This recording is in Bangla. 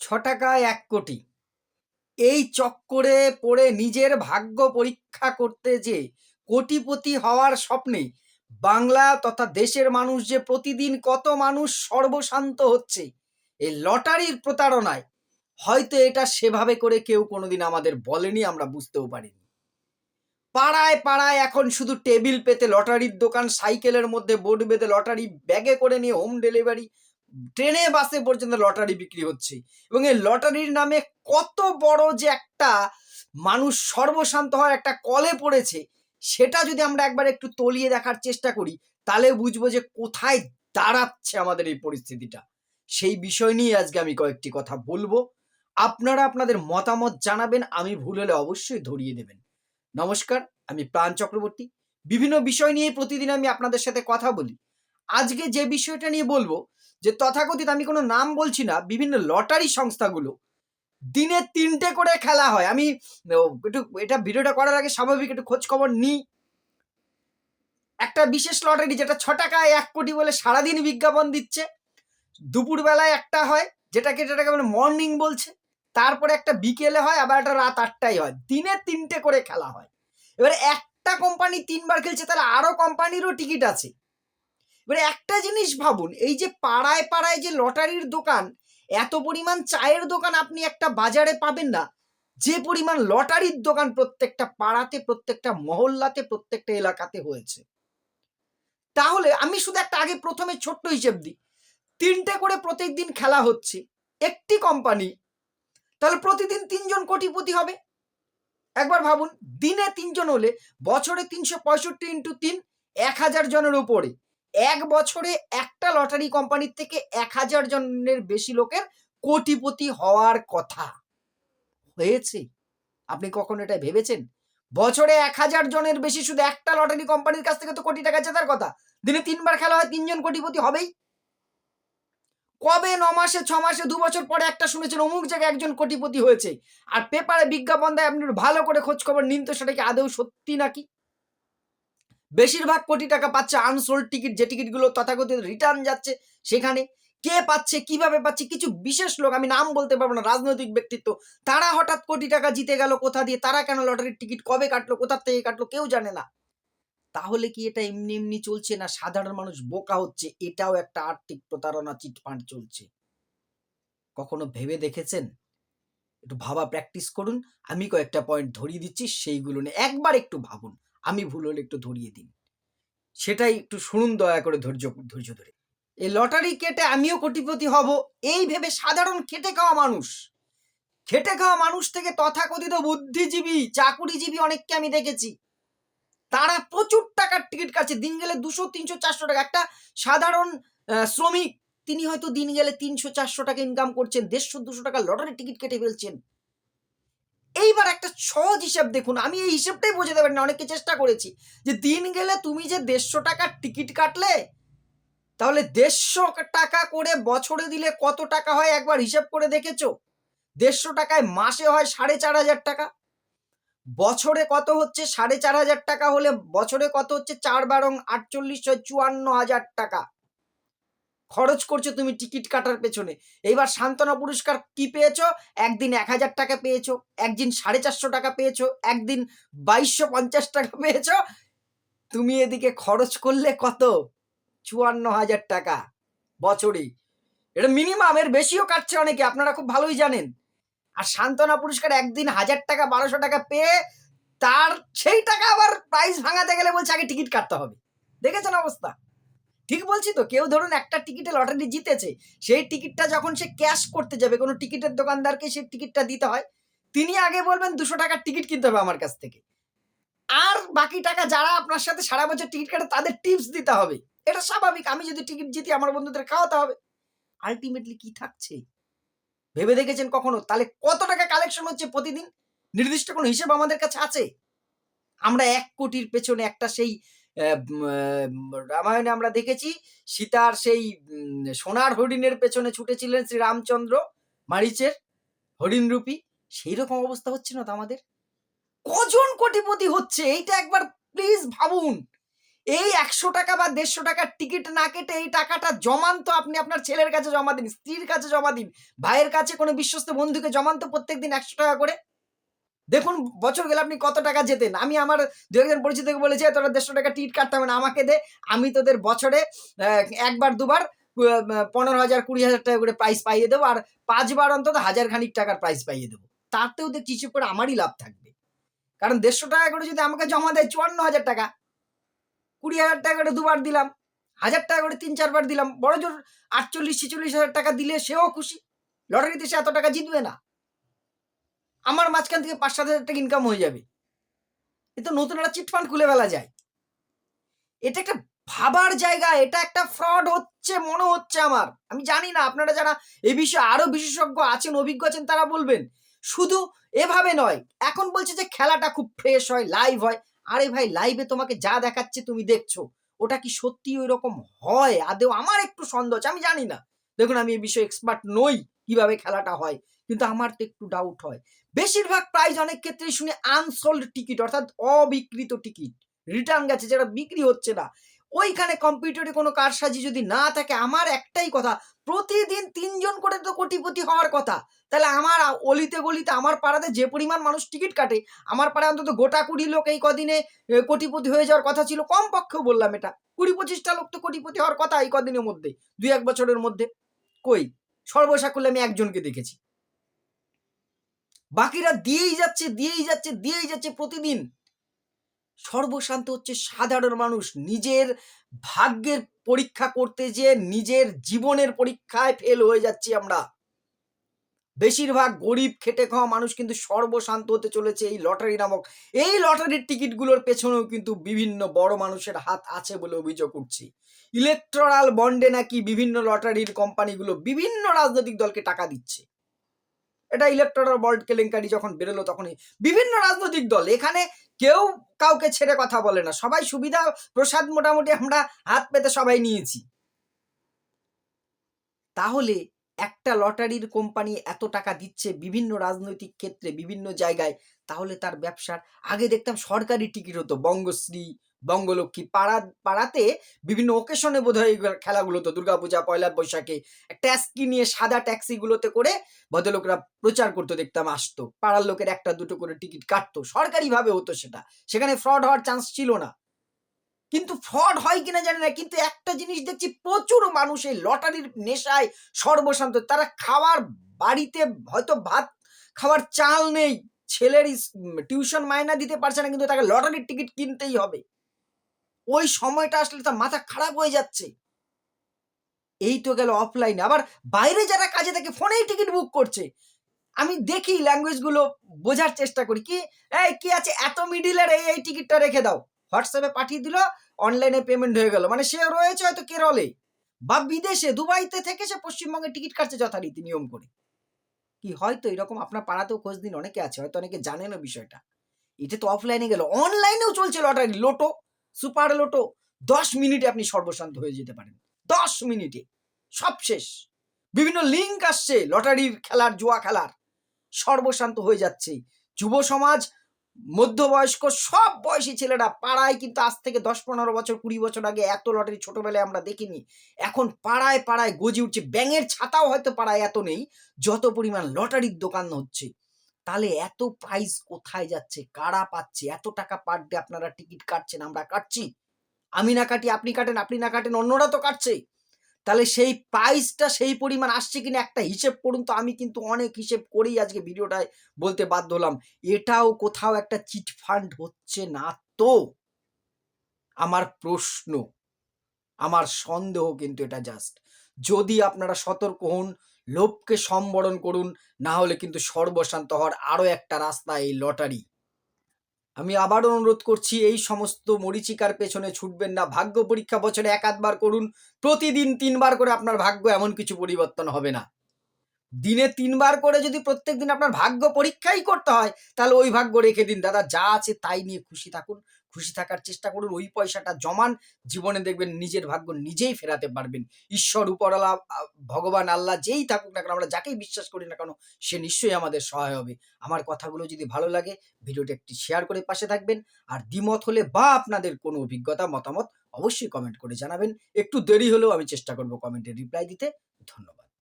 ছ টাকায় এক কোটি। এই চক্করে পড়ে নিজের ভাগ্য পরীক্ষা করতে যে কোটিপতি হওয়ার স্বপ্নে বাংলা তথা দেশের মানুষ যে প্রতিদিন কত মানুষ সর্বশান্ত হচ্ছে এই লটারির প্রতারণায় হয়তো এটা সেভাবে করে কেউ কোনোদিন আমাদের বলেনি, আমরা বুঝতেও পারিনি। পাড়ায় পাড়ায় এখন শুধু টেবিল পেতে লটারির দোকান, সাইকেলের মধ্যে বোর্ড বেঁধে লটারি ব্যাগে করে নিয়ে হোম ডেলিভারি ট্রেনে, বাসে পর্যন্ত লটারি বিক্রি হচ্ছে। এবং এই লটারির নামে কত বড় যে একটা মানুষ সর্বশান্ত হওয়ার একটা কলে পড়েছে, সেটা যদি আমরা একবার একটু তলিয়ে দেখার চেষ্টা করি, তাহলে বুঝব যে কোথায় দাঁড়াচ্ছে আমাদের এই পরিস্থিতিটা। সেই বিষয় নিয়ে আজকে আমি কয়েকটি কথা বলব। আপনারা আপনাদের মতামত জানাবেন, আমি ভুল হলে অবশ্যই ধরিয়ে দেবেন। নমস্কার, আমি প্রাণ চক্রবর্তী। বিভিন্ন বিষয় নিয়ে প্রতিদিন আমি আপনাদের সাথে কথা বলি। আজকে যে বিষয়টা নিয়ে বলব যে তথাকথিত আমি কোনো নাম বলছি না, বিভিন্ন লটারি সংস্থাগুলো দিনে তিনটে করে খেলা হয়। আমি একটু, এটা ভিডিওটা করার আগে স্বাভাবিক একটু খোঁজ খবর নিই। একটা বিশেষ লটারি যেটা ছ টাকায় এক কোটি বলে সারাদিন বিজ্ঞাপন দিচ্ছে, দুপুরবেলায় একটা হয়, যেটাকে যেটাকে মানে মর্নিং বলছে, তারপরে একটা বিকেলে হয়, আবার একটা রাত আটটায় হয়। দিনে তিনটে করে খেলা হয়। এবারে একটা কোম্পানি তিনবার খেলছে, তাহলে আরও কোম্পানিরও টিকিট আছে। এবারে একটা জিনিস ভাবুন, এই যে পাড়ায় পাড়ায় যে লটারির দোকান, এত পরিমাণ চায়ের দোকান আপনি একটা বাজারে পাবেন না। যে পরিমাণ লটারির দোকান প্রত্যেকটা পাড়াতে, প্রত্যেকটা মহল্লাতে, প্রত্যেকটা এলাকাতে হয়েছে। তাহলে আমি শুধু একটা আগে প্রথমে ছোট্ট হিসেব দিই। তিনটে করে প্রত্যেকদিন খেলা হচ্ছে, একটি কোম্পানি, তাহলে প্রতিদিন তিনজন কোটিপতি হবে। একবার ভাবুন, দিনে তিনজন হলে বছরে তিনশো পঁয়ষট্টি ইন্টু তিন, এক হাজার জনের উপরে। এক বছরে একটা লটারি কোম্পানির থেকে এক হাজার জনের বেশি লোকের কোটিপতি হওয়ার কথা। হয়েছে? আপনি কখন এটা ভেবেছেন? বছরে এক হাজার জনের বেশি শুধু একটা লটারি কোম্পানির কাছ থেকে তো কোটি টাকা জেতার কথা। দিনে তিনবার খেলা হয়, তিনজন কোটিপতি হবেই। কবে ন মাসে ছ মাসে দু বছর পরে একটা শুনেছেন, অমুক জায়গায় একজন কোটিপতি হয়েছে। আর পেপারে বিজ্ঞাপন দেয়, আপনি ভালো করে খোঁজ খবর নিন তো, সেটা কি আদৌ সত্যি নাকি? বেশিরভাগ কোটি টাকা পাচ্ছে আনসোল্ড টিকিট যে টিকিটগুলো তথাকথিত রিটার্ন যাচ্ছে সেখানে। কে পাচ্ছে, কীভাবে পাচ্ছে, কিছু বিশেষ লোক, আমি নাম বলতে পারব না, রাজনৈতিক ব্যক্তিত্ব, তারা হঠাৎ কোটি টাকা জিতে গেল কোথা দিয়ে, তারা কেন লটারির টিকিট কবে কাটলো কোথা থেকে কাটলো, কেউ জানে না। তাহলে কি এটা এমনি এমনি চলছে না সাধারণ মানুষ বোকা হচ্ছে? এটাও একটা আর্থিক প্রতারণা চিটফান্ড চলছে। কখনো ভেবে দেখেছেন? একটু ভাবা প্র্যাকটিস করুন। আমি কয়েকটা পয়েন্ট ধরিয়ে দিচ্ছি, সেইগুলো নিয়ে একবার একটু ভাবুন। আমি ভুল হলে একটু ধরিয়ে দিন। সেটাই একটু শুনুন দয়া করে ধৈর্য ধৈর্য ধরে। এই লটারি কেটে আমিও কোটিপতি হব, এই ভেবে সাধারণ খেটে খাওয়া মানুষ। খেটে খাওয়া মানুষ থেকে তথাকথিত বুদ্ধিজীবী, চাকুরিজীবী অনেককে আমি দেখেছি। তারা প্রচুর টাকার টিকিট কাটছে, দিন গেলে দুশো, তিনশো, চারশো টাকা। একটা সাধারণ শ্রমিক, তিনি হয়তো দিন গেলে তিনশো, চারশো টাকা ইনকাম করছেন, দেড়শো, দুশো টাকা লটারি টিকিট কেটে ফেলছেন। এইবার একটা সহজ হিসাব দেখুন। আমি এই হিসাবটাই বোঝাতে পারি না অনেকে চেষ্টা করেছি। যে দিন গেলে তুমি যে দেড়শো টাকার টিকিট কাটলে, তাহলে দেড়শো টাকা করে বছরে দিলে কত টাকা হয় একবার হিসাব করে দেখেছ? দেড়শো টাকায় মাসে হয় সাড়ে চার হাজার টাকা। বছরে কত হচ্ছে সাড়ে চার হাজার টাকা হলে বছরে কত হচ্ছে? চার বারং আটচল্লিশ চুয়ান্ন হাজার টাকা। খরচ করছ তুমি টিকিট কাটার পেছনে। এইবার সান্ত্বনা পুরস্কার কি পেয়েছ? একদিন এক হাজার টাকা পেয়েছ, একদিন সাড়ে চারশো টাকা পেয়েছ, একদিন বাইশশো পঞ্চাশ টাকা পেয়েছ। তুমি এদিকে খরচ করলে কত? চুয়ান্ন হাজার টাকা বছরে। এটা মিনিমাম এর বেশিও কাটছে অনেকে, আপনারা খুব ভালোই জানেন। আর সান্ত্বনা পুরস্কার একদিন হাজার টাকা, বারোশো টাকা পেয়ে তার সেই টাকা আবার প্রাইস ভাঙাতে গেলে বলছে আগে টিকিট কাটতে হবে। দেখেছেন অবস্থা? ঠিক বলছি তো? কেউ ধরুন একটা টিকিটে লটারি জিতেছে, সেই টিকিটটা যখন সে ক্যাশ করতে যাবে, কোনো টিকিটের দোকানদারকে সেই টিকিটটা দিতে হয়, তিনি আগে বলবেন দুশো টাকার টিকিট কিনতে হবে আমার কাছ থেকে। আর বাকি টাকা যারা আপনার সাথে সারা বছর টিকিট কাটে, তাদের টিপস দিতে হবে। এটা স্বাভাবিক, আমি যদি টিকিট জিতি, আমার বন্ধুদের খাওয়াতে হবে। আলটিমেটলি কি থাকছে? ভেবে দেখেছেন কখনো? তাহলে কত টাকা কালেকশন হচ্ছে প্রতিদিন? নির্দিষ্ট কোনো হিসেব আমাদের কাছে আছে? আমরা এক কোটির পেছনে একটা সেই রামায়ণে আমরা দেখেছি সীতার সেই সোনার হরিণের পেছনে ছুটেছিলেন শ্রী রামচন্দ্র মারিচের হরিণ রূপী সেই রকম অবস্থা হচ্ছে না তো আমাদের? কজন কোটিপতি হচ্ছে? এইটা একবার প্লিজ ভাবুন। এই একশো টাকা বা দেড়শো টাকার টিকিট না কেটে এই টাকাটা জমান তো আপনি আপনার ছেলের কাছে জমা দিন, স্ত্রীর কাছে জমা দিন, ভাইয়ের কাছে কোনো বিশ্বস্ত বন্ধুকে জমান তো প্রত্যেকদিন একশো টাকা করে। দেখুন বছর গেলে আপনি কত টাকা যেতেন আমি আমার দু একজন পরিচিতকে বলেছি "এ, তোরা দেড়শো টাকা টিকিট কাটতে হবে না আমাকে দে। আমি তোদের বছরে একবার দুবার পনেরো হাজার কুড়ি হাজার টাকা করে প্রাইস পাইয়ে দেবো আর পাঁচবার অন্তত হাজার খানিক টাকার প্রাইস পাইয়ে দেবো। তাতেও দেখছি কিছু করে আমারই লাভ থাকবে। কারণ দেড়শো টাকা করে যদি আমাকে জমা দেয় চুয়ান্ন হাজার টাকা কুড়ি হাজার টাকা করে দুবার দিলাম হাজার টাকা করে তিন চারবার দিলাম বড় জোর আটচল্লিশ ছেচল্লিশ হাজার টাকা দিলে সেও খুশি। লটারিতে সে এত টাকা জিতবে না। আমার মাঝখান থেকে পাঁচ সাত হাজার টাকা ইনকাম হয়ে যাবে। এ তো নতুন একটা চিটফান্ড খুলে ফেলা যায়। এটা একটা ভাবার জায়গা, এটা একটা ফ্রড হচ্ছে, মনে হচ্ছে আমার। আমি জানি না, আপনারা যারা এ বিষয়ে আরও বিশেষজ্ঞ আছেন, অভিজ্ঞ আছেন, তারা বলবেন। শুধু এভাবে নয়, এখন বলছে যে খেলাটা খুব ফ্রেশ হয় লাইভ হয়। আরে ভাই লাইভে তোমাকে যা দেখাচ্ছে তুমি দেখছ। ওটা কি সত্যি ওই রকম হয়? আদেও আমার একটু সন্দেহ আছে আমি জানি না। দেখুন, আমি এই বিষয়ে এক্সপার্ট নই কীভাবে খেলাটা হয়, কিন্তু আমার তো একটু ডাউট হয়। বেশিরভাগ প্রাইজ অনেক ক্ষেত্রেই শুনে আনসোল্ড টিকিট অর্থাৎ অবিকৃত টিকিট রিটার্ন গেছে, যেটা বিক্রি হচ্ছে না। ওইখানে কম্পিউটারে কোনো কারসাজি যদি না থাকে, আমার একটাই কথা, প্রতিদিন তিনজন করে তো কোটিপতি হওয়ার কথা। তাহলে আমার অলিতে গলিতে, আমার পাড়াতে যে পরিমাণ মানুষ টিকিট কাটে, আমার পাড়ায় অন্তত গোটা কুড়ি লোক এই কদিনে কোটিপতি হয়ে যাওয়ার কথা ছিল কম পক্ষেও বললাম এটা। কুড়ি পঁচিশটা লোক তো কোটিপতি হওয়ার কথা এই কদিনের মধ্যে, দুই এক বছরের মধ্যে। কই? সর্বসাকুল্যে আমি একজনকে দেখেছি। বাকিরা দিয়েই যাচ্ছে দিয়েই যাচ্ছে দিয়েই যাচ্ছে প্রতিদিন। সর্বশান্ত হচ্ছে সাধারণ মানুষ। নিজের ভাগ্যের পরীক্ষা করতে যে নিজের জীবনের পরীক্ষায় ফেল হয়ে যাচ্ছি আমরা। বেশিরভাগ গরিব, খেটে খাওয়া মানুষ কিন্তু সর্বশান্ত হতে চলেছে এই লটারি নামক। এই লটারির টিকিটগুলোর পেছনেও কিন্তু বিভিন্ন বড় মানুষের হাত আছে বলে অভিযোগ উঠছে। ইলেকট্রাল বন্ডে নাকি বিভিন্ন লটারির কোম্পানিগুলো বিভিন্ন রাজনৈতিক দলকে টাকা দিচ্ছে। এটা ইলেকট্রাল বন্ড কেলেঙ্কারি যখন বেরোলো তখনই। বিভিন্ন রাজনৈতিক দল, এখানে কেউ কাউকে ছেড়ে কথা বলে না। সবাই সুবিধা, প্রসাদ মোটামুটি আমরা হাত পেতে সবাই নিয়েছি। তাহলে একটা লটারির কোম্পানি এত টাকা দিচ্ছে বিভিন্ন রাজনৈতিক ক্ষেত্রে, বিভিন্ন জায়গায়, তাহলে তার ব্যবসার, আগে দেখতাম সরকারি টিকিট হতো, বঙ্গশ্রী বঙ্গলক্ষ্মী পাড়া, পাড়াতে বিভিন্ন ওকেশনে বোধ হয় খেলাগুলো তো দুর্গাপূজা, পয়লা বৈশাখে ট্যাক্সি নিয়ে সাদা ট্যাক্সিগুলোতে করে ভদ্রলোকরা প্রচার করতে, দেখতাম আসতো। পাড়ার লোকের একটা দুটো করে টিকিট কাটতো, সরকারিভাবে হতো সেটা। সেখানে ফ্রড হওয়ার চান্স ছিল না। কিন্তু ফ্রড হয় কিনা জানি না, কিন্তু একটা জিনিস দেখছি, প্রচুর মানুষ এই লটারির নেশায় সর্বশান্ত, তারা খাওয়ার বাড়িতে হয়তো ভাত খাওয়ার চাল নেই, ছেলের টিউশন মায়না দিতে পারছে না, কিন্তু তাকে লটারির টিকিট কিনতেই হবে। ওই সময়টা আসলে তার মাথা খারাপ হয়ে যাচ্ছে। এই তো গেল অফলাইনে আবার বাইরে যারা কাজে থাকে, ফোনেই টিকিট বুক করছে। আমি দেখি ল্যাঙ্গুয়েজগুলো বোঝার চেষ্টা করি। কি? এই কি আছে? এত মিডিলের এই এই টিকিটটা রেখে দাও। হোয়াটসঅ্যাপে পাঠিয়ে দিল অনলাইনে পেমেন্ট হয়ে গেল। মানে সে রয়েছে হয়তো কেরলে। বা বিদেশে, দুবাইতে থেকে সে পশ্চিমবঙ্গে টিকিট কাটছে যথারীতি, নিয়ম করে। কি, হয়তো এরকম আপনার পাড়াতেও খোঁজ দিন, অনেকে আছে, হয়তো অনেকে জানেন বিষয়টা। এটা তো অফলাইনে গেল। অনলাইনেও চলছে লটারি লোটো সুপার লোটো, দশ মিনিটে আপনি সর্বশান্ত হয়ে যেতে পারেন। দশ মিনিটে, সব শেষ। বিভিন্ন লিঙ্ক আসছে, লটারির খেলার, জুয়া খেলার। সর্বশান্ত হয়ে যাচ্ছে। যুব সমাজ, মধ্যবয়স্ক, সব বয়সী ছেলেরা পাড়ায় কিন্তু আজ থেকে দশ, পনেরো বছর, কুড়ি বছর আগে এত লটারি ছোটবেলায় আমরা দেখিনি। এখন পাড়ায় পাড়ায় গজি উঠছে। ব্যাঙের ছাতাও হয়তো পাড়ায় এত নেই, যত পরিমাণ লটারির দোকান হচ্ছে। তাহলে এত প্রাইস কোথায় যাচ্ছে? কারা পাচ্ছে? এত টাকা পার ডে আপনারা টিকিট কাটছেন, আমরা কাটছি। আমি না কাটি, আপনি কাটেন, আপনি না কাটেন, অন্যরা তো কাটছে। তাহলে সেই প্রাইসটা সেই পরিমাণ আসছে কিনা একটা হিসেব করুন তো, আমি কিন্তু অনেক হিসেব করেই আজকে ভিডিওটায় বলতে বাধ্য হলাম। এটাও কোথাও একটা চিট ফান্ড হচ্ছে না তো? আমার প্রশ্ন, আমার সন্দেহ কিন্তু এটা জাস্ট যদি আপনারা সতর্ক হন লোভকে সম্বরণ করুন, না হলে কিন্তু সর্বশান্ত হওয়ার আরও একটা রাস্তা এই লটারি। আমি আবার অনুরোধ করছি, এই সমস্ত মরিচিকার পেছনে ছুটবেন না। ভাগ্য পরীক্ষা বছরে এক আধবার করুন, প্রতিদিন তিনবার করে আপনার ভাগ্য এমন কিছু পরিবর্তন হবে না। দিনে তিনবার করে যদি প্রত্যেক দিন আপনার ভাগ্য পরীক্ষাই করতে হয়, তাহলে ওই ভাগ্য রেখে দিন। দাদা, যা আছে তাই নিয়ে খুশি থাকুন। খুশি থাকার চেষ্টা করুন ওই পয়সাটা জমান জীবনে দেখবেন নিজের ভাগ্য নিজেই ফেরাতে পারবেন। ঈশ্বর উপরওয়ালা আ, ভগবান আল্লাহ যেই থাকুক না কেন আমরা যাকেই বিশ্বাস করি না কেন সে নিশ্চয়ই আমাদের সহায় হবে। আমার কথাগুলো যদি ভালো লাগে ভিডিওটি একটি শেয়ার করে পাশে থাকবেন। আর দ্বিমত হলে বা আপনাদের কোনো অভিজ্ঞতা মতামত অবশ্যই কমেন্ট করে জানাবেন। একটু দেরি হলেও আমি চেষ্টা করব কমেন্টে রিপ্লাই দিতে। ধন্যবাদ।